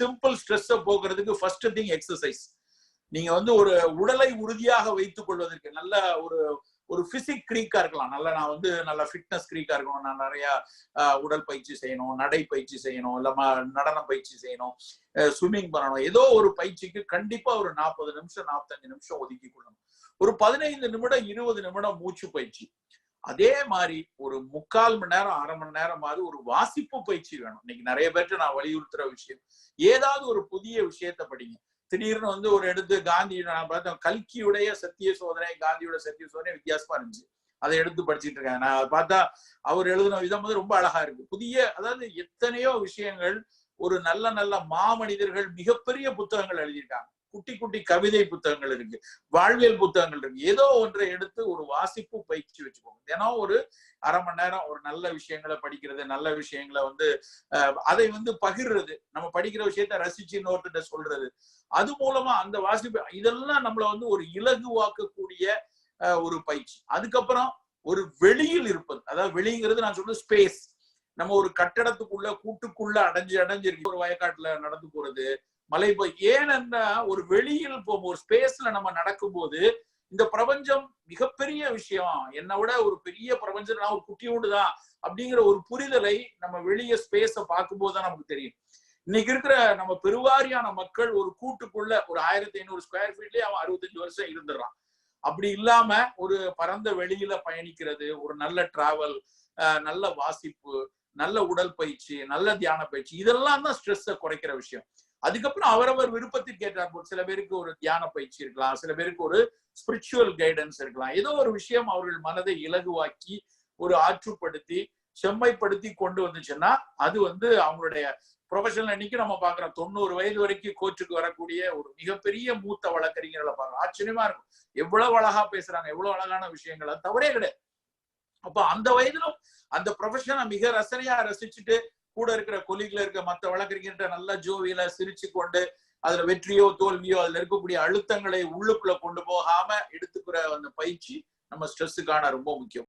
Simple ஸ்ட்ரெஸ்ஸை போக்குறதுக்கு first thing exercise நீங்க வந்து ஒரு உடலை உறுதியாக வைத்துக் கொள்வதற்கு நல்ல ஒரு ஒரு பிசிக் கிரீக்கா இருக்கலாம். நல்ல நான் வந்து நல்ல ஃபிட்னஸ் கிரீக்கா இருக்கணும். நான் நிறைய உடல் பயிற்சி செய்யணும் நடை பயிற்சி செய்யணும் இல்ல நடன பயிற்சி செய்யணும் ஸ்விம்மிங் பண்ணணும். ஏதோ ஒரு பயிற்சிக்கு கண்டிப்பா ஒரு நாற்பது நிமிஷம் நாற்பத்தஞ்சு நிமிஷம் ஒதுக்கி கொள்ளணும். ஒரு பதினைந்து நிமிடம் இருபது நிமிடம் மூச்சு பயிற்சி. அதே மாதிரி ஒரு முக்கால் மணி நேரம் அரை மணி நேரம் மாதிரி ஒரு வாசிப்பு பயிற்சி வேணும். இன்னைக்கு நிறைய பேர்ட்ட நான் வலியுறுத்துற விஷயம் ஏதாவது ஒரு புதிய விஷயத்த படிங்க. திடீர்னு வந்து ஒரு எடுத்து காந்தி நான் பார்த்தேன் கல்கியுடைய சத்திய சோதனை காந்தியோட சத்திய சோதனை வித்தியாசமா இருந்துச்சு. அதை எடுத்து படிச்சுட்டு இருக்காங்க நான் பார்த்தா அவர் எழுதின விதம் வந்து ரொம்ப அழகா இருக்கு. புதிய அதாவது எத்தனையோ விஷயங்கள் ஒரு நல்ல நல்ல மாமனிதர்கள் மிகப்பெரிய புத்தகங்கள் எழுதியிருக்காங்க. குட்டி குட்டி கவிதை புத்தகங்கள் இருக்கு வாழ்வியல் புத்தகங்கள் இருக்கு. ஏதோ ஒன்றை எடுத்து ஒரு வாசிப்பு பயிற்சி வச்சுக்கோங்க. தினம் ஒரு அரை மணி நேரம் ஒரு நல்ல விஷயங்களை படிக்கிறது நல்ல விஷயங்களை வந்து அதை வந்து பகிர்றது நம்ம படிக்கிற விஷயத்த ரசிச்சு இன்னொருத்திட்ட சொல்றது. அது மூலமா அந்த வாசிப்பு இதெல்லாம் நம்மள வந்து ஒரு இலகுவாக்கக்கூடிய ஒரு பயிற்சி. அதுக்கப்புறம் ஒரு வெளியில் இருப்பது. அதாவது வெளிங்கிறது நான் சொல்றது ஸ்பேஸ் நம்ம ஒரு கட்டடத்துக்குள்ள கூட்டுக்குள்ள அடைஞ்சு அடைஞ்சிருக்கு ஒரு வயக்காட்டுல நடந்து போறது மலை ஏனென்னா ஒரு வெளியில் போகும் ஒரு ஸ்பேஸ்ல நம்ம நடக்கும்போது இந்த பிரபஞ்சம் மிகப்பெரிய விஷயம். என்னை விட ஒரு பெரிய பிரபஞ்சம் நான் ஒரு குட்டி உண்டுதான் அப்படிங்கிற ஒரு புரிதலை நம்ம வெளியே ஸ்பேஸ பார்க்கும்போது தான் நமக்கு தெரியும். இன்னைக்கு இருக்கிற நம்ம பெருவாரியான மக்கள் ஒரு கூட்டுக்குள்ள ஒரு ஆயிரத்தி ஐநூறு ஸ்கொயர் ஃபீட்லயே அவன் அறுபத்தஞ்சு வருஷம் இருந்துடுறான். அப்படி இல்லாம ஒரு பரந்த வெளியில பயணிக்கிறது ஒரு நல்ல டிராவல் நல்ல வாசிப்பு நல்ல உடல் பயிற்சி நல்ல தியான பயிற்சி இதெல்லாம் தான் ஸ்ட்ரெஸ்ஸை குறைக்கிற விஷயம். அதுக்கப்புறம் அவரவர் விருப்பத்திற்கு ஏற்றாற்போல் சில பேருக்கு ஒரு தியான பயிற்சி இருக்கலாம் சில பேருக்கு ஒரு ஸ்பிரிச்சுவல் கைடன்ஸ் இருக்கலாம். ஏதோ ஒரு விஷயம் அவர்கள் மனதை இலகுவாக்கி ஒரு ஆற்றுப்படுத்தி செம்மைப்படுத்தி கொண்டு வந்துச்சுன்னா அது வந்து அவங்களுடைய ப்ரொஃபஷனல் அன்னைக்கு நம்ம பாக்குறோம் தொண்ணூறு வயது வரைக்கும் கோச்சுக்கு வரக்கூடிய ஒரு மிகப்பெரிய மூத்த வழக்கறிஞர்களை பாக்குறோம் ஆச்சரியமா இருக்கும். எவ்வளவு அழகா பேசுறாங்க எவ்வளவு அழகான விஷயங்கள். அது தவறே கிடையாது. அப்ப அந்த வயதிலும் அந்த ப்ரொஃபஷனை மிக ரசனையா ரசிச்சுட்டு கூட இருக்கிற கொலிகளை இருக்க மற்ற வழக்கறிஞர்கிட்ட நல்லா ஜோவியில சிரிச்சு கொண்டு அதுல வெற்றியோ தோல்வியோ அதுல இருக்கக்கூடிய அழுத்தங்களை உள்ளுக்குள்ள கொண்டு போகாம எடுத்துக்கிற அந்த பயிற்சி நம்ம ஸ்ட்ரெஸ்ஸுக்கான ரொம்ப முக்கியம்.